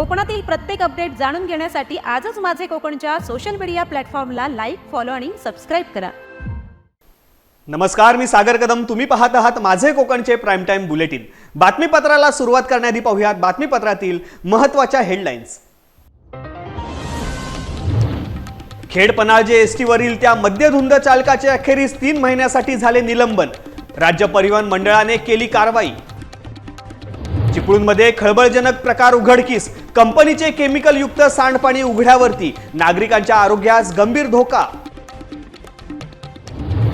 कोकणातील प्रत्येक अपडेट जाणून घेण्यासाठी आजच माझे कोकणच्या सोशल मीडिया प्लॅटफॉर्मला लाईक फॉलो आणि सबस्क्राईब करा. नमस्कार मी सागर कदम. तुम्ही पाहत आहात माझे कोकणचे प्राईम टाईम बुलेटिन बातमीपत्राला सुरुवात करण्याआधी पाहूयात बातमीपत्रातील महत्त्वाच्या हेडलाईन्स खेड पनाळजे एस टीवरील त्या मद्यधुंद चालकाचे अखेरीस तीन महिन्यासाठी झाले निलंबन. राज्य परिवहन मंडळाने केली कारवाई. चिपळूणमध्ये खळबळजनक प्रकार उघडकीस कंपनीचे केमिकल युक्त सांडपाणी उघड्यावरती नागरिकांच्या आरोग्यास गंभीर धोका.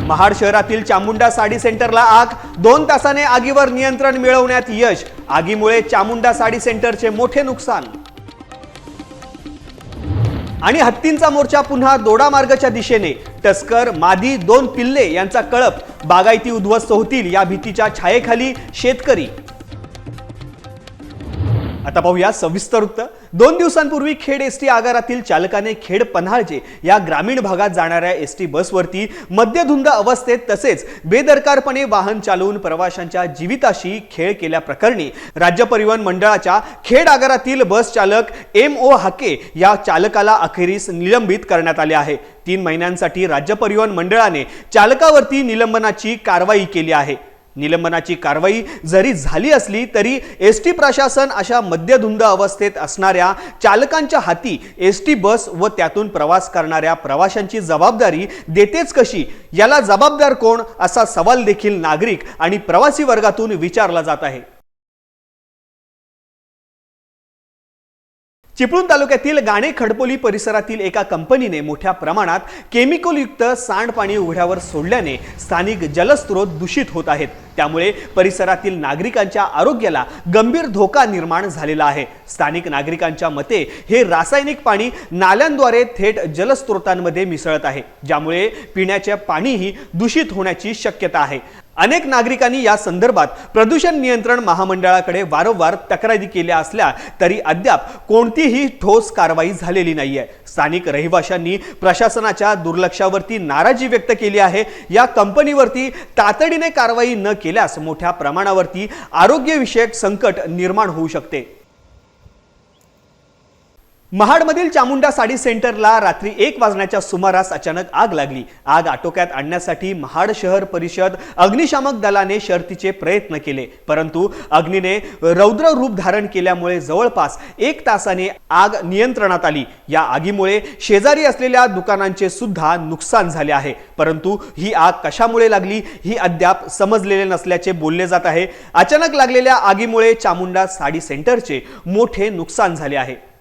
महाड शहरातील चामुंडा साडी सेंटरला आग दोन तासाने आगीवर नियंत्रण मिळवण्यात यश आगीमुळे चामुंडा साडी सेंटरचे मोठे नुकसान. आणि हत्तींचा मोर्चा पुन्हा दोडामार्गच्या दिशेने. टस्कर मादी दोन पिल्ले यांचा कळप बागायती उद्ध्वस्त होतील या भीतीच्या छायेखाली शेतकरी. आता पाहूया सविस्तर वृत्त दोन दिवसांपूर्वी खेड एस टी आगारातील चालकाने खेड पन्हाळजे या ग्रामीण भागात जाणाऱ्या एस टी बसवरती मद्यधुंद अवस्थेत तसेच बेदरकारपणे वाहन चालवून प्रवाशांच्या जीविताशी खेळ केल्याप्रकरणी राज्य परिवहन मंडळाच्या खेड आगारातील बस चालक एम ओ हाके या चालकाला अखेरीस निलंबित करण्यात आले आहे. तीन महिन्यांसाठी राज्य परिवहन मंडळाने चालकावरती निलंबनाची कारवाई केली आहे. निलंबनाची कारवाई जरी झाली असली तरी एस टी प्रशासन अशा मद्यधुंद अवस्थेत असणाऱ्या चालकांच्या हाती एस टी बस व त्यातून प्रवास करणाऱ्या प्रवाशांची जबाबदारी देतेच कशी? याला जबाबदार कोण? असा सवाल देखील नागरिक आणि प्रवासी वर्गातून विचारला जात आहे. चिपळूण तालुक्यातील गाणे खडपोली परिसरातील एका कंपनीने मोठ्या प्रमाणात केमिकलयुक्त सांडपाणी उघड्यावर सोडल्याने स्थानिक जलस्रोत दूषित होत आहेत. त्यामुळे परिसरातील नागरिकांच्या आरोग्याला गंभीर धोका निर्माण झालेला आहे. स्थानिक नागरिकांच्या मते हे रासायनिक पाणी नाल्यांद्वारे थेट जलस्रोतांमध्ये मिसळत आहे ज्यामुळे पिण्याचे पाणीही दूषित होण्याची शक्यता आहे. अनेक नागरिकांनी या संदर्भात प्रदूषण नियंत्रण महामंडळाकडे वारंवार तक्रारी केल्या असल्या तरी अद्याप कोणतीही ठोस कारवाई झालेली नाहीये. स्थानिक रहिवाशांनी प्रशासनाच्या दुर्लक्षावरती नाराजी व्यक्त केली आहे. या कंपनीवरती तातडीने कारवाई न केल्यास मोठ्या प्रमाणावरती आरोग्यविषयक संकट निर्माण होऊ शकते. महाडमधील चामुंडा साडी सेंटरला रात्री एक वाजण्याच्या सुमारास अचानक आग लागली. आग आटोक्यात आणण्यासाठी महाड शहर परिषद अग्निशामक दलाने शर्तीचे प्रयत्न केले. परंतु अग्नीने रौद्र रूप धारण केल्यामुळे जवळपास एक तासाने आग नियंत्रणात आली. या आगीमुळे शेजारी असलेल्या दुकानांचे सुद्धा नुकसान झाले आहे. परंतु ही आग कशामुळे लागली ही अद्याप समजलेले नसल्याचे बोलले जात आहे. अचानक लागलेल्या आगीमुळे चामुंडा साडी सेंटरचे मोठे नुकसान झाले आहे.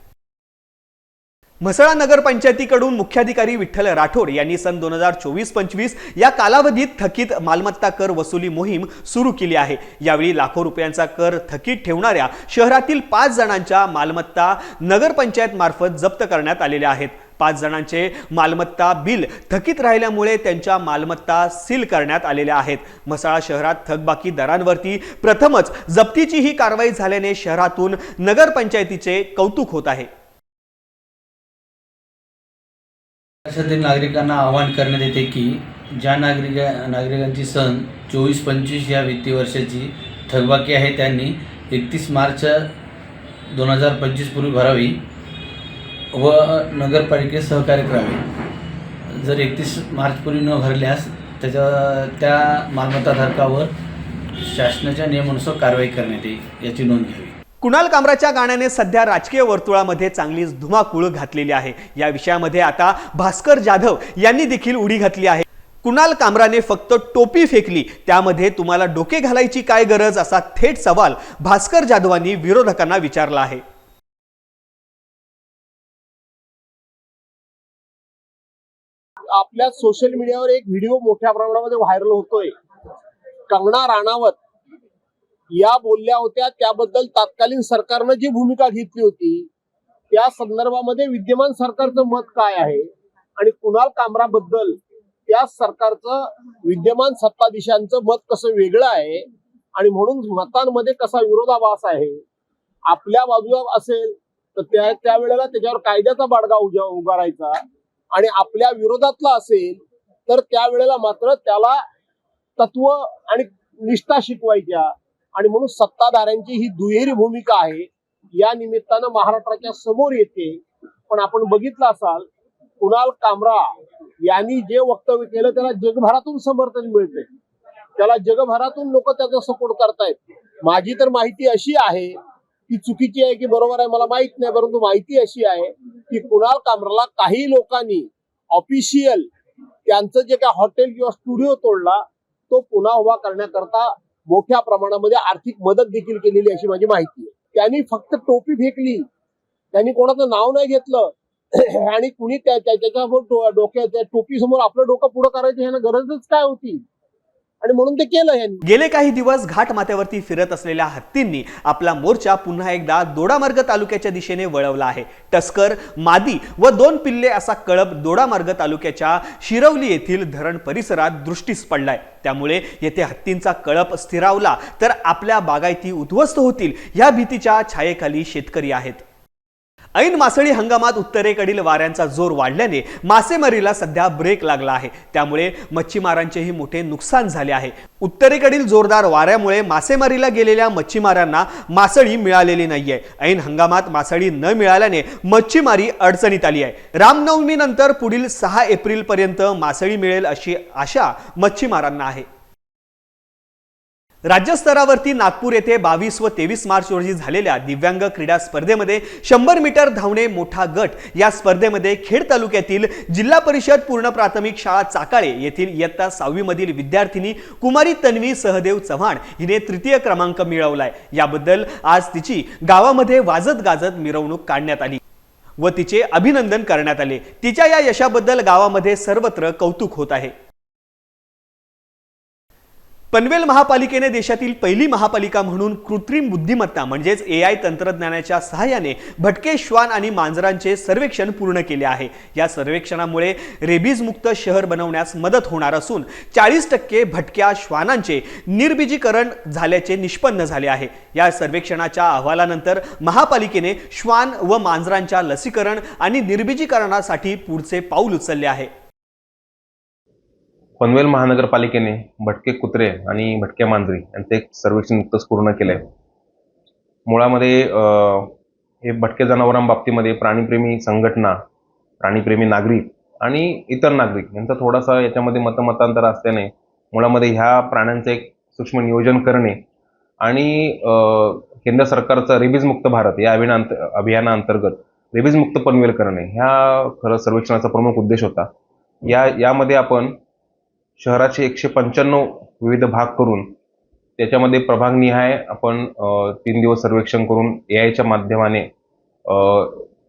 म्हसळा नगरपंचायतीकडून मुख्याधिकारी विठ्ठल राठोड यांनी सन दोन हजार चोवीस पंचवीस या कालावधीत थकीत मालमत्ता कर वसुली मोहीम सुरू केली आहे. यावेळी लाखो रुपयांचा कर थकीत ठेवणाऱ्या शहरातील पाच जणांच्या मालमत्ता नगरपंचायत मार्फत जप्त करण्यात आलेल्या आहेत. पाच जणांचे मालमत्ता बिल थकीत राहिल्यामुळे त्यांच्या मालमत्ता सील करण्यात आलेल्या आहेत. म्हसाळा शहरात थकबाकी दरांवरती प्रथमच जप्तीची ही कारवाई झाल्याने शहरातून नगरपंचायतीचे कौतुक होत आहे. देशातील नागरिकांना आवाहन करण्यात येते की ज्या नागरिक नागरिकांची सण चोवीस पंचवीस या वित्तीय वर्षाची थकबाकी आहे त्यांनी एकतीस मार्च दोन हजार पंचवीस पूर्वी भरावी व नगरपालिकेत सहकार्य करावे. जर एकतीस मार्चपूर्वी न भरल्यास त्याच्या त्या मालमत्ताधारकावर शासनाच्या नियमानुसार कारवाई करण्यात येईल याची नोंद घ्यावी. कुणाल कामराच्या गाण्याने सध्या राजकीय वर्तुळामध्ये चांगलीच धुमाकूळ घातलेली आहे. या विषयामध्ये आता भास्कर जाधव यांनी देखील उडी घातली आहे. कुणाल कामराने फक्त टोपी फेकली त्यामध्ये तुम्हाला डोके घालायची काय गरज असा थेट सवाल भास्कर जाधवांनी विरोधकांना विचारला आहे. आपल्या सोशल मीडियावर एक व्हिडिओ मोठ्या प्रमाणामध्ये व्हायरल होतोय. कंगना राणावत या बोलल्या होत्या त्याबद्दल तत्कालीन सरकारनं जी भूमिका घेतली होती त्या संदर्भामध्ये विद्यमान सरकारचं मत काय आहे? आणि कुणाल कामराबद्दल त्या सरकारचं विद्यमान सत्ताधीशांचं मत कसं वेगळं आहे? आणि म्हणून मतांमध्ये कसा विरोधाभास आहे? आपल्या बाजूला असेल तर त्या त्यावेळेला त्याच्यावर कायद्याचा बाडगा उजा उभारायचा. आणि आपल्या विरोधातला असेल तर त्यावेळेला मात्र त्याला तत्व आणि निष्ठा शिकवायच्या. आणि म्हणून सत्ताधाऱ्यांची ही दुहेरी भूमिका आहे या निमित्तानं महाराष्ट्राच्या समोर येते. पण आपण बघितलं असाल कुणाल कामरा यांनी जे वक्तव्य केलं त्याला जगभरातून समर्थन मिळते त्याला जगभरातून लोक त्याचा सपोर्ट करतायत. माझी तर माहिती अशी आहे ती चुकीची आहे की बरोबर आहे मला माहीत नाही परंतु माहिती अशी आहे की कुणाल कामराला काही लोकांनी ऑफिशियल त्यांचं जे काय हॉटेल किंवा स्टुडिओ तोडला तो पुन्हा उभा करण्याकरता मोठ्या प्रमाणामध्ये आर्थिक मदत देखील केलेली अशी माझी माहिती आहे. त्यांनी फक्त टोपी फेकली. त्यांनी कोणाचं नाव नाही घेतलं. आणि कुणी त्या डोक्यात त्याच्यासमोर डोक्या त्या टोपी समोर आपलं डोकं पुढं करायचं ह्यानं गरजच काय होती? आणि म्हणून ते केलं यांनी. गेले काही दिवस घाट माथ्यावरती फिरत असलेल्या हत्तींनी आपला मोर्चा पुन्हा एकदा दोडामार्ग तालुक्याच्या दिशेने वळवला आहे. टस्कर मादी व दोन पिल्ले असा कळप दोडामार्ग तालुक्याच्या शिरवली येथील धरण परिसरात दृष्टीस पडलाय. त्यामुळे येथे हत्तींचा कळप स्थिरावला तर आपल्या बागायती उद्ध्वस्त होतील या भीतीच्या छायेखाली शेतकरी आहेत. ऐन मासळी हंगामात उत्तरेकडील वाऱ्यांचा जोर वाढल्याने मासेमारीला सध्या ब्रेक लागला आहे. त्यामुळे मच्छीमारांचेही मोठे नुकसान झाले आहे. उत्तरेकडील जोरदार वाऱ्यामुळे मासेमारीला गेलेल्या मच्छीमारांना मासळी मिळालेली नाहीये. ऐन हंगामात मासळी न मिळाल्याने मच्छीमारी अडचणीत आली आहे. रामनवमीनंतर पुढील सहा एप्रिल पर्यंत मासळी मिळेल अशी आशा मच्छीमारांना आहे. राज्यस्तरावरती नागपूर येथे बावीस व तेवीस मार्च रोजी झालेल्या दिव्यांग क्रीडा स्पर्धेमध्ये शंभर मीटर धावणे मोठा गट या स्पर्धेमध्ये खेड तालुक्यातील जिल्हा परिषद पूर्ण प्राथमिक शाळा चाकाळे येथील इयत्ता सहावीमधील विद्यार्थिनी कुमारी तन्वी सहदेव चव्हाण हिने तृतीय क्रमांक मिळवलाय. याबद्दल आज तिची गावामध्ये वाजत गाजत मिरवणूक काढण्यात आली व तिचे अभिनंदन करण्यात आले. तिच्या या यशाबद्दल गावामध्ये सर्वत्र कौतुक होत आहे. पनवेल महापालिकेने देशातील पहिली महापालिका म्हणून कृत्रिम बुद्धिमत्ता म्हणजेच ए आय तंत्रज्ञानाच्या सहाय्याने भटके श्वान आणि मांजरांचे सर्वेक्षण पूर्ण केले आहे. या सर्वेक्षणामुळे रेबीजमुक्त शहर बनवण्यास मदत होणार असून चाळीस टक्के भटक्या श्वानांचे निर्बीजीकरण झाल्याचे निष्पन्न झाले आहे. या सर्वेक्षणाच्या अहवालानंतर महापालिकेने श्वान व मांजरांच्या लसीकरण आणि निर्बीजीकरणासाठी पुढचे पाऊल उचलले आहे. पनवेल महानगरपालिकेने भटके कुत्रे आणि भटक्या मांजरी यांचं एक सर्वेक्षण नुकतंच पूर्ण केलं आहे मुळामध्ये हे भटक्या जनावरांबाबतीमध्ये प्राणीप्रेमी संघटना प्राणीप्रेमी नागरिक आणि इतर नागरिक यांचा थोडासा याच्यामध्ये मतमतांतर असल्याने मुळामध्ये ह्या प्राण्यांचं एक सूक्ष्म नियोजन करणे आणि केंद्र सरकारचं रेबीजमुक्त भारत या अभियानांत अभियानाअंतर्गत रेबीजमुक्त पनवेल करणे ह्या खरं सर्वेक्षणाचा प्रमुख उद्देश होता. या यामध्ये आपण शहराचे एकशे पंच्याण्णव विविध भाग करून त्याच्यामध्ये प्रभागनिहाय आपण तीन दिवस सर्वेक्षण करून ए आयच्या माध्यमाने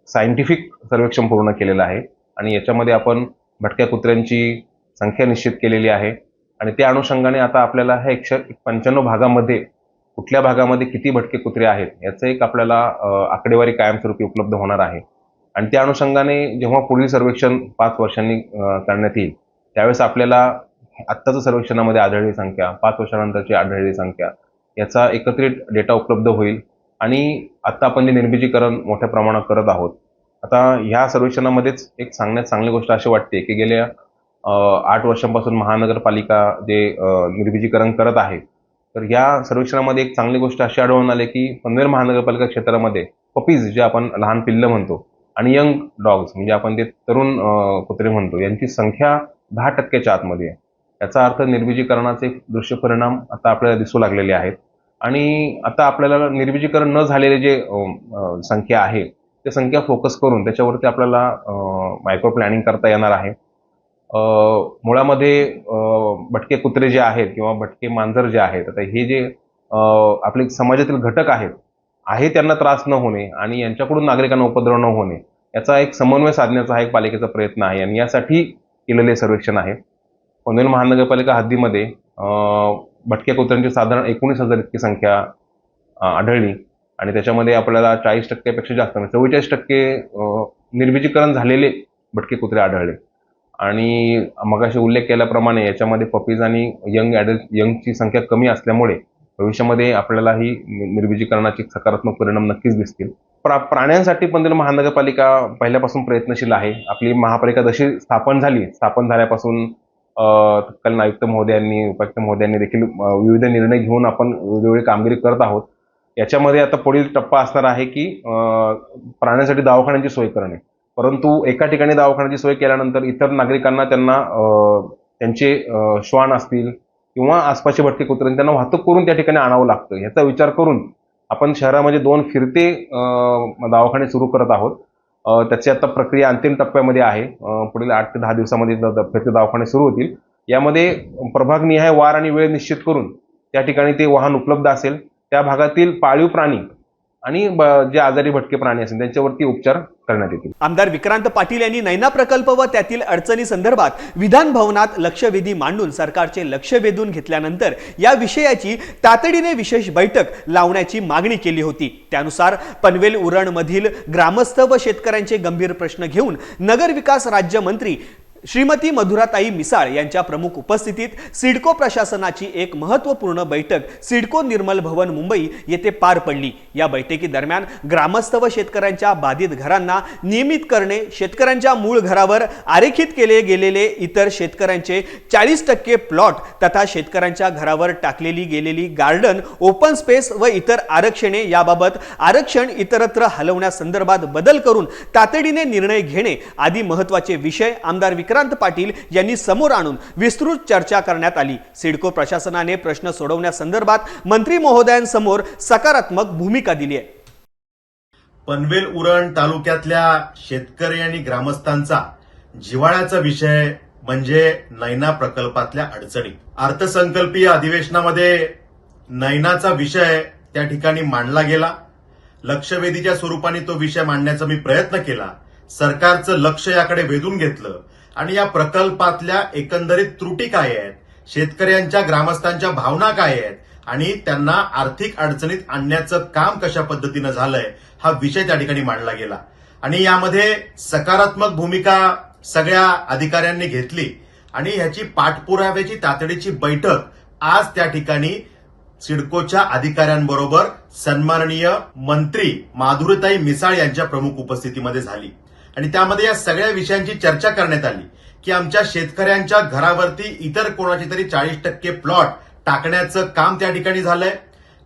सायंटिफिक सर्वेक्षण पूर्ण केलेलं आहे. आणि याच्यामध्ये आपण भटक्या कुत्र्यांची संख्या निश्चित केलेली आहे. आणि त्या अनुषंगाने आता आपल्याला ह्या एकशे पंच्याण्णव भागामध्ये कुठल्या भागामध्ये किती भटके कुत्रे आहेत याचं एक आपल्याला आकडेवारी कायमस्वरूपी उपलब्ध होणार आहे. आणि त्या अनुषंगाने जेव्हा पुढील सर्वेक्षण पाच वर्षांनी करण्यात येईल त्यावेळेस आपल्याला आत्ताच्या सर्वेक्षणामध्ये आढळलेली संख्या पाच वर्षानंतरची आढळलेली संख्या. याचा एकत्रित डेटा उपलब्ध होईल आणि आत्ता आपण जे निर्मितीकरण मोठ्या प्रमाणात करत आहोत आता ह्या सर्वेक्षणामध्येच एक सांगण्यात चांगली गोष्ट अशी वाटते की गेल्या आठ वर्षांपासून महानगरपालिका जे निर्मितीकरण करत आहे तर या सर्वेक्षणामध्ये एक चांगली गोष्ट अशी आढळून आली की पनवेल महानगरपालिका क्षेत्रामध्ये पपीज जे आपण लहान पिल्लं म्हणतो आणि यंग डॉग्स म्हणजे आपण ते तरुण कुत्रे म्हणतो यांची संख्या दहा टक्क्याच्या आतमध्ये आहे. याचा अर्थ निर्बीजीकरणाचे दृश्य परिणाम आता आपल्याला दिसू लागलेले आहेत. आणि आता आपल्याला निर्बीजीकरण न झालेले जे संख्या आहे ते संख्या फोकस करून त्याच्यावरती आपल्याला मायक्रो प्लॅनिंग करता येणार आहे. मुळामध्ये भटके कुत्रे जे आहेत किंवा भटके मांजर जे आहेत आता हे जे आपले समाजातील घटक आहेत आहे त्यांना त्रास न होणे आणि यांच्याकडून नागरिकांना उपद्रव न होणे याचा एक समन्वय साधण्याचा हा एक पालिकेचा प्रयत्न आहे आणि यासाठी केलेले सर्वेक्षण आहे. पनवेल महानगरपालिका हद्दीमध्ये भटक्या कुत्र्यांची साधारण एकोणीस हजार इतकी संख्या आढळली. आणि त्याच्यामध्ये आपल्याला चाळीस टक्क्यापेक्षा जास्त म्हणजे चव्वेचाळीस टक्के निर्मिजीकरण झालेले भटके कुत्रे आढळले. आणि मगाशी उल्लेख केल्याप्रमाणे याच्यामध्ये पपीज आणि यंग ॲडल्ट यंगची संख्या कमी असल्यामुळे भविष्यामध्ये आपल्याला ही नि- सकारात्मक परिणाम नक्कीच दिसतील. प्रा प्राण्यांसाठी पनवेल महानगरपालिका पहिल्यापासून प्रयत्नशील आहे. आपली महापालिका जशी स्थापन झाली स्थापन झाल्यापासून तत्कालीन आयुक्त महोदयांनी उपायुक्त महोदयांनी देखील विविध निर्णय घेऊन आपण वेगवेगळी कामगिरी करत आहोत. याच्यामध्ये आता पुढील टप्पा असणार आहे की प्राण्यांसाठी दवाखान्याची सोय करणे. परंतु एका ठिकाणी दवाखान्याची सोय केल्यानंतर इतर नागरिकांना त्यांना त्यांचे श्वान असतील किंवा आसपासचे भटके कुत्रे त्यांना वाहतूक करून त्या ठिकाणी आणावं लागतं. याचा विचार करून आपण शहरामध्ये दोन फिरते दवाखाने सुरू करत आहोत. त्याची आता प्रक्रिया अंतिम टप्प्यामध्ये आहे. पुढील आठ ते दहा दिवसामध्ये द- फिरते दवाखाने सुरू होतील. यामध्ये प्रभागनिहाय वार आणि वेळ निश्चित करून त्या ठिकाणी ते वाहन उपलब्ध असेल. त्या भागातील पाळीव प्राणी आणि जे आजारी भटके प्राणी असतील त्यांच्यावरती उपचार करण्यात येतील. आमदार विक्रांत पाटील यांनी नैना प्रकल्प व त्यातील अडचणी संदर्भात विधान भवनात लक्षवेधी मांडून सरकारचे लक्ष वेधून घेतल्यानंतर या विषयाची तातडीने विशेष बैठक लावण्याची मागणी केली होती. त्यानुसार पनवेल उरणमधील ग्रामस्थ व शेतकऱ्यांचे गंभीर प्रश्न घेऊन नगरविकास राज्यमंत्री श्रीमती मधुराताई मिसाळ यांच्या प्रमुख उपस्थितीत सिडको प्रशासनाची एक महत्त्वपूर्ण बैठक सिडको निर्मल भवन मुंबई येथे पार पडली. या बैठकीदरम्यान ग्रामस्थ व शेतकऱ्यांच्या बाधित घरांना नियमित करणे शेतकऱ्यांच्या मूळ घरावर आरेखित केले गेलेले इतर शेतकऱ्यांचे चाळीस टक्के प्लॉट तथा शेतकऱ्यांच्या घरावर टाकलेली गेलेली गार्डन ओपन स्पेस व इतर आरक्षणे याबाबत आरक्षण इतरत्र हलवण्यासंदर्भात बदल करून तातडीने निर्णय घेणे आदी महत्त्वाचे विषय आमदार विक्रांत पाटील यांनी समोर आणून विस्तृत चर्चा करण्यात आली. सिडको प्रशासनाने प्रश्न सोडवण्यासंदर्भात मंत्री महोदयांसमोर सकारात्मक भूमिका दिली आहे. पनवेल उरण तालुक्यातल्या शेतकरी आणि ग्रामस्थांचा जिवाळ्याचा विषय म्हणजे नैना प्रकल्पातल्या अडचणी. अर्थसंकल्पीय अधिवेशनामध्ये नैनाचा विषय त्या ठिकाणी मांडला गेला. लक्षवेधीच्या स्वरूपाने तो विषय मांडण्याचा मी प्रयत्न केला. सरकारचं लक्ष याकडे वेधून घेतलं. आणि या प्रकल्पातल्या एकंदरीत त्रुटी काय आहेत? शेतकऱ्यांच्या ग्रामस्थांच्या भावना काय आहेत? आणि त्यांना आर्थिक अडचणीत आणण्याचं काम कशा पद्धतीनं झालंय? हा विषय त्या ठिकाणी मांडला गेला. आणि यामध्ये सकारात्मक भूमिका सगळ्या अधिकाऱ्यांनी घेतली. आणि ह्याची पाठपुराव्याची तातडीची बैठक आज त्या ठिकाणी सिडकोच्या अधिकाऱ्यांबरोबर सन्माननीय मंत्री माधुरीताई मिसाळ यांच्या प्रमुख उपस्थितीमध्ये झाली. आणि त्यामध्ये या सगळ्या विषयांची चर्चा करण्यात आली की आमच्या शेतकऱ्यांच्या घरावरती इतर कोणाची तरी चाळीस टक्के प्लॉट टाकण्याचं काम त्या ठिकाणी झालंय.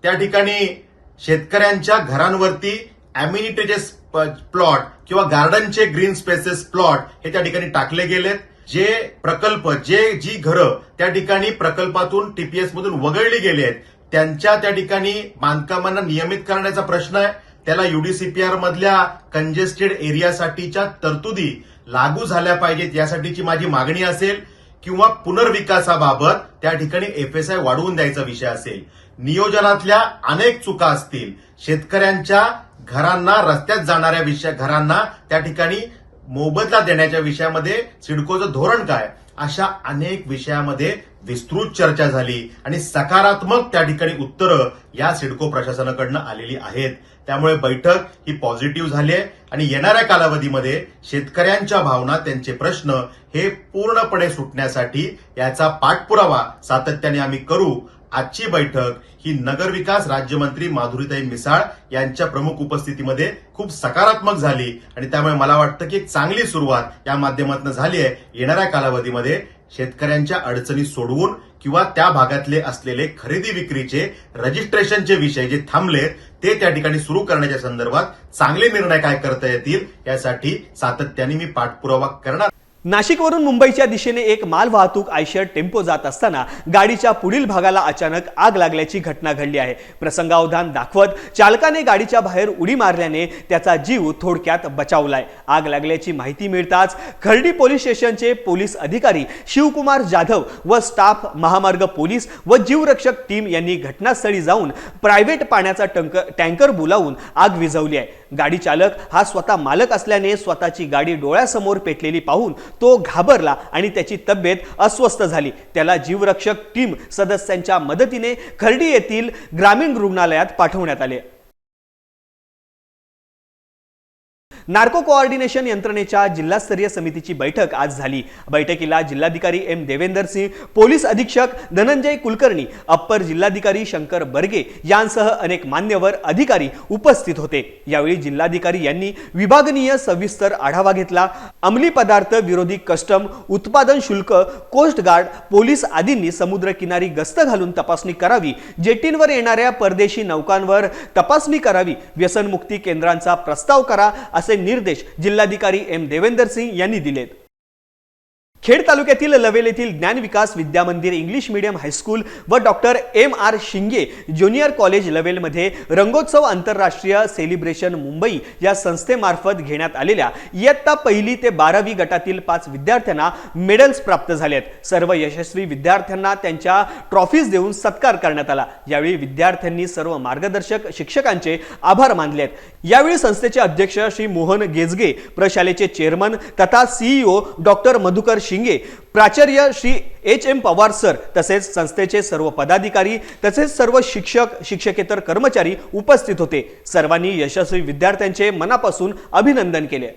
त्या ठिकाणी शेतकऱ्यांच्या घरांवरती अम्युनिटीचे प्लॉट किंवा गार्डनचे ग्रीन स्पेसेस प्लॉट हे त्या ठिकाणी टाकले गेलेत. जे प्रकल्प जे जी घरं त्या ठिकाणी प्रकल्पातून टीपीएस मधून वगळली गेली आहेत त्यांच्या त्या ठिकाणी बांधकामांना नियमित करण्याचा प्रश्न आहे. त्याला युडीसीपीआर मधल्या कंजेस्टेड एरियासाठीच्या तरतुदी लागू झाल्या पाहिजेत. यासाठीची माझी मागणी असेल किंवा पुनर्विकासाबाबत त्या ठिकाणी एफएसआय वाढवून द्यायचा विषय असेल. नियोजनातल्या अनेक चुका असतील. शेतकऱ्यांच्या घरांना रस्त्यात जाणाऱ्या विषय घरांना त्या ठिकाणी मोबदला देण्याच्या विषयामध्ये सिडकोचं धोरण काय? अशा अनेक विषयामध्ये विस्तृत चर्चा झाली आणि सकारात्मक त्या ठिकाणी उत्तरं या सिडको प्रशासनाकडनं आलेली आहेत. त्यामुळे बैठक ही पॉझिटिव्ह झाली आहे आणि येणाऱ्या कालावधीमध्ये शेतकऱ्यांच्या भावना त्यांचे प्रश्न हे पूर्णपणे सुटण्यासाठी याचा पाठपुरावा सातत्याने आम्ही करू. आजची बैठक ही नगरविकास राज्यमंत्री माधुरीताई मिसाळ यांच्या प्रमुख उपस्थितीमध्ये खूप सकारात्मक झाली. आणि त्यामुळे मला वाटतं की एक चांगली सुरुवात या माध्यमातून झाली आहे. येणाऱ्या कालावधीमध्ये शेतकऱ्यांच्या अडचणी सोडवून किंवा त्या भागातले असलेले खरेदी विक्रीचे रजिस्ट्रेशनचे विषय जे थांबलेत ते त्या ठिकाणी सुरू करण्याच्या संदर्भात चांगले निर्णय काय करता येतील यासाठी सातत्याने मी पाठपुरावा करणार नाशिकवरून मुंबईच्या दिशेने एक माल वाहतूक आयशर टेम्पो जात असताना गाडीच्या पुढील भागाला अचानक आग लागल्याची घटना घडली आहे. प्रसंगावधान दाखवत चालकाने गाडीच्या बाहेर उडी मारल्याने त्याचा जीव थोडक्यात बचावलाय. आग लागल्याची माहिती मिळताच खर्डी पोलीस स्टेशनचे पोलीस अधिकारी शिवकुमार जाधव व स्टाफ महामार्ग पोलीस व जीवरक्षक टीम यांनी घटनास्थळी जाऊन प्रायव्हेट पाण्याचा टंक टँकर बोलावून आग विझवली आहे. गाडी चालक हा स्वतः मालक असल्याने स्वतःची गाडी डोळ्यासमोर पेटलेली पाहून तो घाबरला आणि त्याची तब्येत अस्वस्थ झाली. त्याला जीवरक्षक टीम सदस्यांच्या मदतीने खर्डी येथील ग्रामीण रुग्णालयात पाठवण्यात आले. नार्को कोऑर्डिनेशन यंत्रणेच्या जिल्हास्तरीय समितीची बैठक आज झाली. बैठकीला जिल्हाधिकारी एम देवेंदर सिंह पोलीस अधीक्षक धनंजय कुलकर्णी अप्पर जिल्हाधिकारी शंकर बर्गे यांसह अनेक मान्यवर अधिकारी उपस्थित होते. यावेळी जिल्हाधिकारी यांनी विभागनीय सविस्तर आढावा घेतला. अंमली पदार्थ विरोधी कस्टम उत्पादन शुल्क कोस्ट गार्ड पोलीस आदींनी समुद्रकिनारी गस्त घालून तपासणी करावी जेटींवर येणाऱ्या परदेशी नौकांवर तपासणी करावी व्यसनमुक्ती केंद्रांचा प्रस्ताव करा असे निर्देश जिल्हाधिकारी एम देवेंदर सिंग यांनी दिलेत. खेड तालुक्यातील लवेल येथील Gyan Vikas Vidya Mandir English medium high school व doctor M R Shinge junior college लवेलमध्ये रंगोत्सव आंतरराष्ट्रीय सेलिब्रेशन मुंबई या संस्थेमार्फत घेण्यात आलेल्या इयत्ता पहिली ते बारावी गटातील पाच विद्यार्थ्यांना मेडल्स प्राप्त झालेत. सर्व यशस्वी विद्यार्थ्यांना त्यांच्या ट्रॉफीज देऊन सत्कार करण्यात आला. यावेळी विद्यार्थ्यांनी सर्व मार्गदर्शक शिक्षकांचे आभार मानलेत. यावेळी संस्थेचे अध्यक्ष श्री मोहन गेजगे प्रशालेचे चेअरमन तथा सीईओ डॉक्टर मधुकर शिंगे प्राचार्य Shri H M Pawar sir तसेच संस्थेचे सर्व पदाधिकारी तसेच सर्व शिक्षक शिक्षकेतर कर्मचारी उपस्थित होते. सर्वांनी यशस्वी विद्यार्थ्यांचे मनापासून अभिनंदन केले.